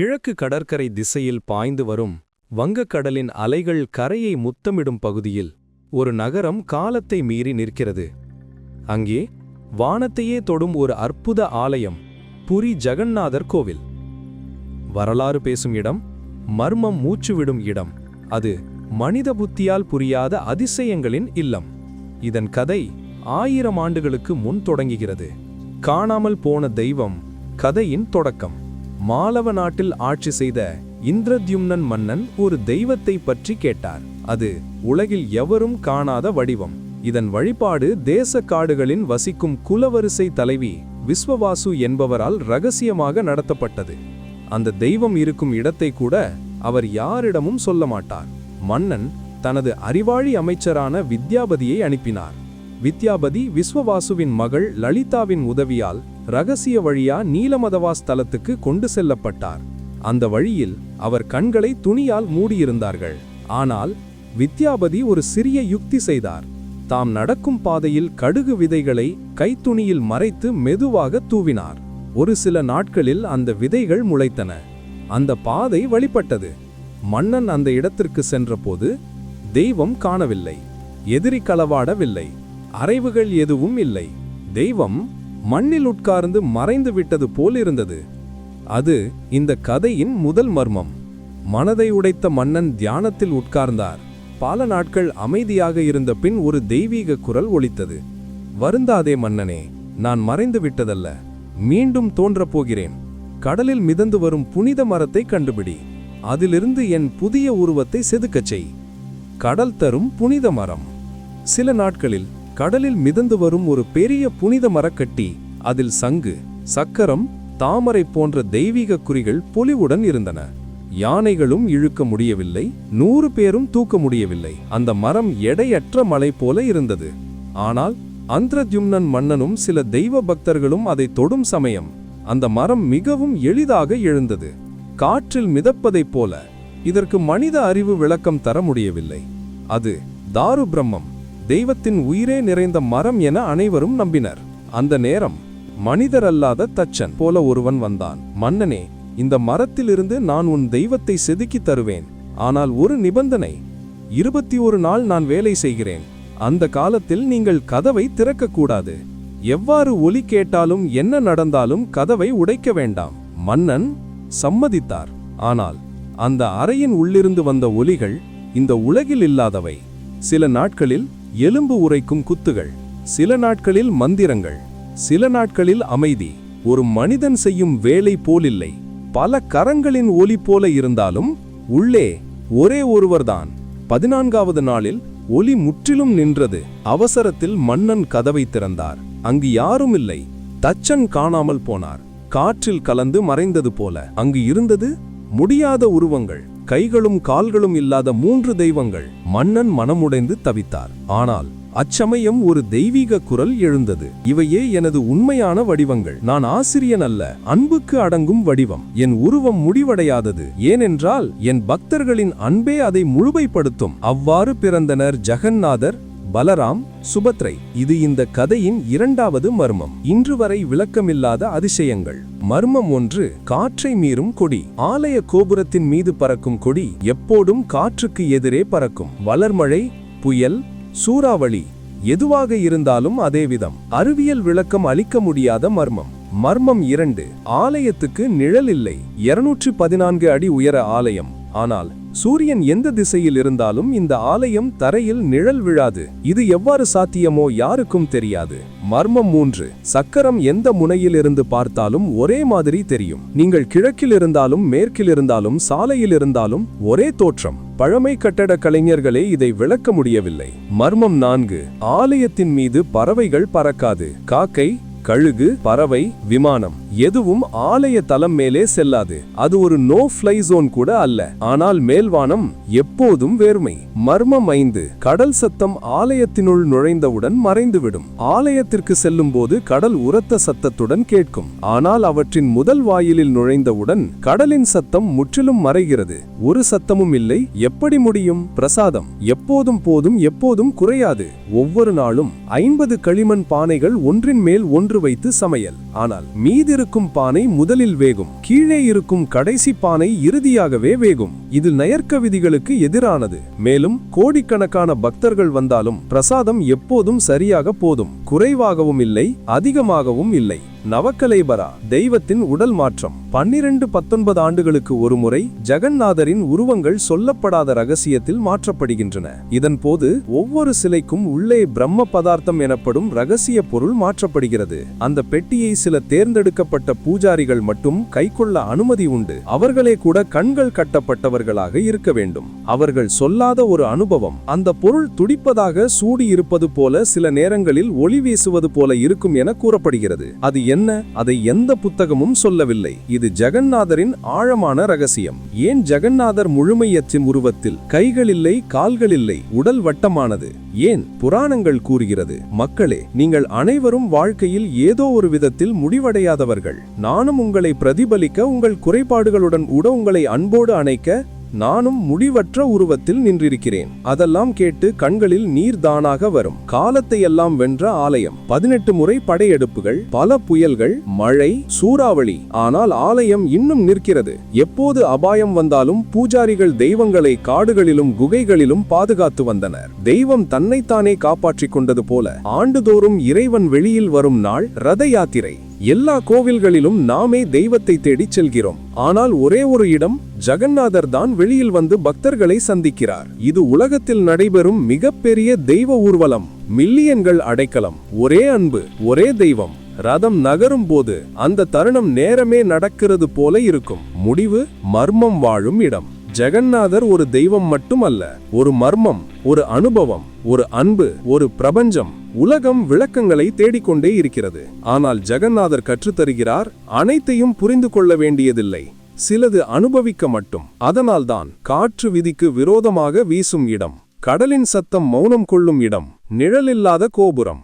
கிழக்கு கடற்கரை திசையில் பாய்ந்து வரும் வங்கக்கடலின் அலைகள் கரையை முத்தமிடும் பகுதியில் ஒரு நகரம் காலத்தை மீறி நிற்கிறது. அங்கே வானத்தையே தொடும் ஒரு அற்புத ஆலயம் புரி ஜெகந்நாதர் கோவில். வரலாறு பேசும் இடம் மர்மம் மூச்சுவிடும் இடம். அது மனித புத்தியால் புரியாத அதிசயங்களின் இல்லம். இதன் கதை ஆயிரம் ஆண்டுகளுக்கு முன் தொடங்குகிறது. காணாமல் போன தெய்வம் கதையின் தொடக்கம். மாலவ நாட்டில் ஆட்சி செய்த இந்திரத்யும்னன் மன்னன் ஒரு தெய்வத்தை பற்றி கேட்டார். அது உலகில் எவரும் காணாத வடிவம். இதன் வழிபாடு தேச காடுகளின் வசிக்கும் குலவரிசை தலைவி விஸ்வவாசு என்பவரால் ரகசியமாக நடத்தப்பட்டது. அந்த தெய்வம் இருக்கும் இடத்தை கூட அவர் யாரிடமும் சொல்ல மாட்டார். மன்னன் தனது அறிவாளி அமைச்சரான வித்யாபதியை அனுப்பினார். வித்யாபதி விஸ்வவாசுவின் மகள் லலிதாவின் உதவியால் ரகசிய வழியா நீலமதவாஸ் தலத்துக்கு கொண்டு செல்லப்பட்டார். அந்த வழியில் அவர் கண்களை துணியால் மூடியிருந்தார்கள். ஆனால் வித்யாபதி ஒரு சிறிய யுக்தி செய்தார். தாம் நடக்கும் பாதையில் கடுகு விதைகளை கைத்துணியில் மறைத்து மெதுவாக தூவினார். ஒரு சில நாட்களில் அந்த விதைகள் முளைத்தன. அந்த பாதை வழிபட்டது. மன்னன் அந்த இடத்திற்கு சென்றபோது தெய்வம் காணவில்லை. எதிரி களவாடவில்லை. அறைவுகள் எதுவும் இல்லை. தெய்வம் மண்ணில் உட்கார்ந்து மறைந்து விட்டது போலிருந்தது அது இந்த கதையின் முதல் மர்மம். மனதை உடைத்த மன்னன் தியானத்தில் உட்கார்ந்தார். பல நாட்கள் அமைதியாக இருந்த பின் ஒரு தெய்வீக குரல் ஒலித்தது. வருந்தாதே மன்னனே நான் மறைந்து விட்டதல்ல. மீண்டும் தோன்றப் போகிறேன். கடலில் மிதந்து வரும் புனித மரத்தை கண்டுபிடி. அதிலிருந்து என் புதிய உருவத்தை செதுக்கச் செய். கடல் தரும் புனித மரம். சில நாட்களில் கடலில் மிதந்து வரும் ஒரு பெரிய புனித மரக்கட்டி. அதில் சங்கு சக்கரம் தாமரை போன்ற தெய்வீக குறிகள் பொலிவுடன் இருந்தன. யானைகளும் இழுக்க முடியவில்லை நூறு பேரும் தூக்க முடியவில்லை. அந்த மரம் எடையற்ற மலை போல இருந்தது. ஆனால் அந்திரத்யும்னன் மன்னனும் சில தெய்வ பக்தர்களும் அதை தொடும் சமயம் அந்த மரம் மிகவும் எளிதாக எழுந்தது. காற்றில் மிதப்பதைப் போல இதற்கு மனித அறிவு விளக்கம் தர முடியவில்லை. அது தாரு பிரம்மம் தெய்வத்தின் உயிரே நிறைந்த மரம் என அனைவரும் நம்பினர். அந்த நேரம் மனிதர் அல்லாத தச்சன் போல ஒருவன் வந்தான். மன்னனே இந்த மரத்திலிருந்து நான் உன் தெய்வத்தை செதுக்கித் தருவேன். ஆனால் ஒரு நிபந்தனை இருபத்தி ஒரு நாள் நான் வேலை செய்கிறேன். அந்த காலத்தில் நீங்கள் கதவை திறக்கக்கூடாது. எவ்வாறு ஒலி கேட்டாலும் என்ன நடந்தாலும் கதவை உடைக்க வேண்டாம். மன்னன் சம்மதித்தார். ஆனால் அந்த அறையின் உள்ளிருந்து வந்த ஒலிகள் இந்த உலகில் இல்லாதவை. சில நாட்களில் எலும்பு உரைக்கும் குத்துகள் சில நாட்களில் மந்திரங்கள் சில நாட்களில் அமைதி. ஒரு மனிதன் செய்யும் வேலை போலில்லை. பல கரங்களின் ஒலி போல இருந்தாலும் உள்ளே ஒரே ஒருவர்தான். பதினான்காவது நாளில் ஒலி முற்றிலும் நின்றது. அவசரத்தில் மன்னன் கதவை திறந்தார். அங்கு யாரும் இல்லை. தச்சன் காணாமல் போனார். காற்றில் கலந்து மறைந்தது போல. அங்கு இருந்தது முடியாத உருவங்கள். கைகளும் கால்களும் இல்லாத மூன்று தெய்வங்கள் மன்னன் மனமுடைந்து தவித்தார். ஆனால் அச்சமயம் ஒரு தெய்வீக குரல் எழுந்தது. இவையே எனது உண்மையான வடிவங்கள். நான் ஆசிரியன் அல்ல அன்புக்கு அடங்கும் வடிவம். என் உருவம் முடிவடையாதது. ஏனென்றால் என் பக்தர்களின் அன்பே அதை முழுமைப்படுத்தும். அவ்வாறு பிறந்தனர் ஜெகந்நாதர் பலராம் சுபத்ரை. இது இந்த கதையின் இரண்டாவது மர்மம். இன்று வரை விளக்கமில்லாத அதிசயங்கள். மர்மம் ஒன்று காற்றை மீறும் கொடி. ஆலய கோபுரத்தின் மீது பறக்கும் கொடி எப்போதும் காற்றுக்கு எதிரே பறக்கும். வளர்மழை புயல் சூறாவளி எதுவாக இருந்தாலும் அதே விதம். அறிவியல் விளக்கம் அளிக்க முடியாத மர்மம். மர்மம் இரண்டு ஆலயத்துக்கு நிழல் இல்லை. இருநூற்று பதினான்கு அடி உயர ஆலயம். ஆனால் சூரியன் எந்த திசையில் இருந்தாலும் இந்த ஆலயம் தரையில் நிழல் விழாது. இது எவ்வாறு சாத்தியமோ யாருக்கும் தெரியாது. மர்மம் மூன்று. சக்கரம் எந்த முனையில் இருந்து பார்த்தாலும் ஒரே மாதிரி தெரியும். நீங்கள் கிழக்கில் இருந்தாலும் மேற்கில் இருந்தாலும் சாலையில் இருந்தாலும் ஒரே தோற்றம். பழமை கட்டட கலைஞர்களே இதை விளக்க முடியவில்லை. மர்மம் நான்கு. ஆலயத்தின் மீது பறவைகள் பறக்காது. காக்கை கழுகு பறவை விமானம். எதுவும் ஆலய தலம் மேலே செல்லாது. அது ஒரு நோ ஃப்ளை ஜோன் கூட அல்ல. ஆனால் மேல்வானம் எப்போதும் வேர்மை. மர்மம் ஐந்து. கடல் சத்தம் ஆலயத்தினுள் நுழைந்தவுடன் மறைந்துவிடும். ஆலயத்திற்கு செல்லும் போது கடல் உரத்த சத்தத்துடன் கேட்கும். ஆனால் அவற்றின் முதல் வாயிலில் நுழைந்தவுடன் கடலின் சத்தம் முற்றிலும் மறைகிறது. ஒரு சத்தமும் இல்லை. எப்படி முடியும்? பிரசாதம். எப்போதும் போதும் எப்போதும் குறையாது. ஒவ்வொரு நாளும் ஐம்பது களிமண் பானைகள் ஒன்றின் மேல் ஒன்று ஒன்று வைத்து சமையல். ஆனால் மீதிருக்கும் பானை முதலில் வேகும். கீழே இருக்கும் கடைசி பானை இறுதியாகவே வேகும். இது நயர்க்க விதிகளுக்கு எதிரானது. மேலும் கோடிக்கணக்கான பக்தர்கள் வந்தாலும் பிரசாதம் எப்போதும் சரியாக போதும். குறைவாகவும் இல்லை அதிகமாகவும் இல்லை. நவக்கலைபரா தெய்வத்தின் உடல் மாற்றம். பன்னிரண்டு பத்தொன்பது ஆண்டுகளுக்கு ஒருமுறை ஜெகந்நாதரின் உருவங்கள் சொல்லப்படாத ரகசியத்தில் மாற்றப்படுகின்றன. இதன் போது ஒவ்வொரு சிலைக்கும் உள்ளே பிரம்ம பதார்த்தம் எனப்படும் ரகசிய பொருள் மாற்றப்படுகிறது. அந்த பெட்டியை சில தேர்ந்தெடுக்கப்பட்ட பூஜாரிகள் மட்டும் கைக்கொள்ள அனுமதி உண்டு. அவர்களே கூட கண்கள் கட்டப்பட்டவர்களாக இருக்க வேண்டும். அவர்கள் சொல்லாத ஒரு அனுபவம். அந்த பொருள் துடிப்பதாக சூடி இருப்பது போல சில நேரங்களில் ஒளி வீசுவது போல இருக்கும் என கூறப்படுகிறது. அது என்ன? அதை எந்த புத்தகமும் சொல்லவில்லை. இது ஜெகநாதரின் ஆழமான ரகசியம். ஏன் ஜெகநாதர் முழுமையற்றின் உருவத்தில் கைகள் இல்லை கால்கள் இல்லை உடல் வட்டமானது? ஏன்? புராணங்கள் கூறுகிறது. மக்களே நீங்கள் அனைவரும் வாழ்க்கையில் ஏதோ ஒரு விதத்தில் முடிவடையாதவர்கள். நானும் உங்களை பிரதிபலிக்க உங்கள் குறைபாடுகளுடன் உட உங்களை அன்போடு அணைக்க நானும் முடிவற்ற உருவத்தில் நின்றிருக்கிறேன். அதெல்லாம் கேட்டு கண்களில் நீர் தானாக வரும். காலத்தை எல்லாம் வென்ற ஆலயம். பதினெட்டு முறை படையெடுப்புகள் பல புயல்கள் மழை சூறாவளி. ஆனால் ஆலயம் இன்னும் நிற்கிறது. எப்போது அபாயம் வந்தாலும் பூஜாரிகள் தெய்வங்களை காடுகளிலும் குகைகளிலும் பாதுகாத்து வந்தனர். தெய்வம் தன்னைத்தானே காப்பாற்றிக் கொண்டது போல ஆண்டுதோறும் இறைவன் வெளியில் வரும் நாள் ரத யாத்திரை. எல்லா கோவில்களிலும் நாமே தெய்வத்தை தேடிச் செல்கிறோம். ஆனால் ஒரே ஒரு இடம் ஜெகநாதர் தான் வெளியில் வந்து பக்தர்களை சந்திக்கிறார். இது உலகத்தில் நடைபெறும் மிகப்பெரிய தெய்வ ஊர்வலம். மில்லியன்கள் அடைக்கலம். ஒரே அன்பு ஒரே தெய்வம். ரதம் நகரும் போது அந்த தருணம் நேரமே நடக்கிறது போல இருக்கும். முடிவு மர்மம் வாழும் இடம். ஜெகநாதர் ஒரு தெய்வம் மட்டுமல்ல ஒரு மர்மம். ஒரு அனுபவம் ஒரு அன்பு ஒரு பிரபஞ்சம் உலகம் விளக்கங்களை தேடிக்கொண்டே இருக்கிறது. ஆனால் ஜெகநாதர் கற்றுத்தருகிறார் அனைத்தையும் புரிந்து கொள்ள வேண்டியதில்லை. சிலது அனுபவிக்க மட்டும். அதனால்தான் காற்று விதிக்கு விரோதமாக வீசும் இடம் கடலின் சத்தம் மௌனம் கொள்ளும் இடம் நிழலில்லாத கோபுரம்.